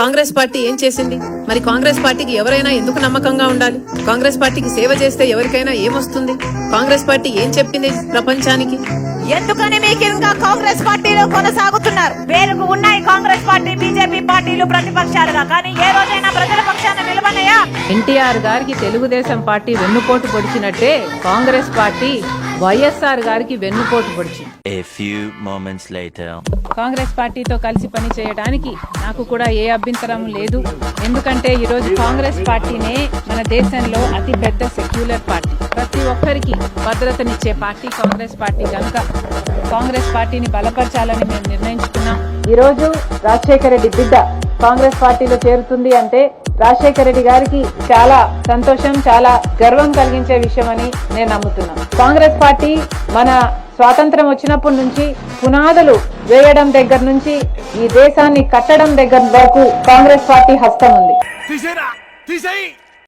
Congress party ఏం చేసింది? మరి కాంగ్రెస్ పార్టీకి ఎవరైనా ఎందుకు నమ్మకంగా ఉండాలి? కాంగ్రెస్ పార్టీకి సేవ చేస్తే ఎవరికైనా ఏమొస్తుంది? కాంగ్రెస్ పార్టీ ఏం చెప్పింది ప్రపంచానికి? ఎందుకని మీకు ఇంకా కాంగ్రెస్ పార్టీలో కొనసాగుతున్నారు? పేరుకు ఉన్నాయి కాంగ్రెస్ పార్టీ బీజేపీ పార్టీలు ప్రతిపక్షాలుగా. కానీ ఏ రోజైనా ప్రజల పక్షాన నిలబడయా? ఎన్టీఆర్ గారికి తెలుగుదేశం పార్టీ వెన్నుపోటు పొడిచినట్టే కాంగ్రెస్ పార్టీ వైఎస్ఆర్ గారికి వెన్నుపోటు పొడిచింది. కాంగ్రెస్ పార్టీతో కలిసి పని చేయడానికి నాకు కూడా ఏ అభ్యంతరం లేదు. ఎందుకంటే ఈరోజు కాంగ్రెస్ పార్టీనే మన దేశంలో అతి పెద్ద సెక్యులర్ పార్టీ. ప్రతి ఒక్కరికి భద్రతనిచ్చే పార్టీ కాంగ్రెస్ పార్టీ కనుక కాంగ్రెస్ పార్టీని బలపరచాలని మేము నిర్ణయించుకున్నాం. ఈరోజు రాజశేఖర రెడ్డి బిడ్డ కాంగ్రెస్ పార్టీలో చేరుతుంది అంటే రాజశేఖర రెడ్డి గారికి చాలా సంతోషం చాలా గర్వం కలిగించే విషయం అని నేను నమ్ముతున్నాను. కాంగ్రెస్ పార్టీ మన స్వాతంత్రం వచ్చినప్పటి నుంచి పునాదులు వేయడం దగ్గర నుంచి ఈ దేశాన్ని కట్టడం దగ్గర వరకు కాంగ్రెస్ పార్టీ హస్తం ఉంది. తీసేయి.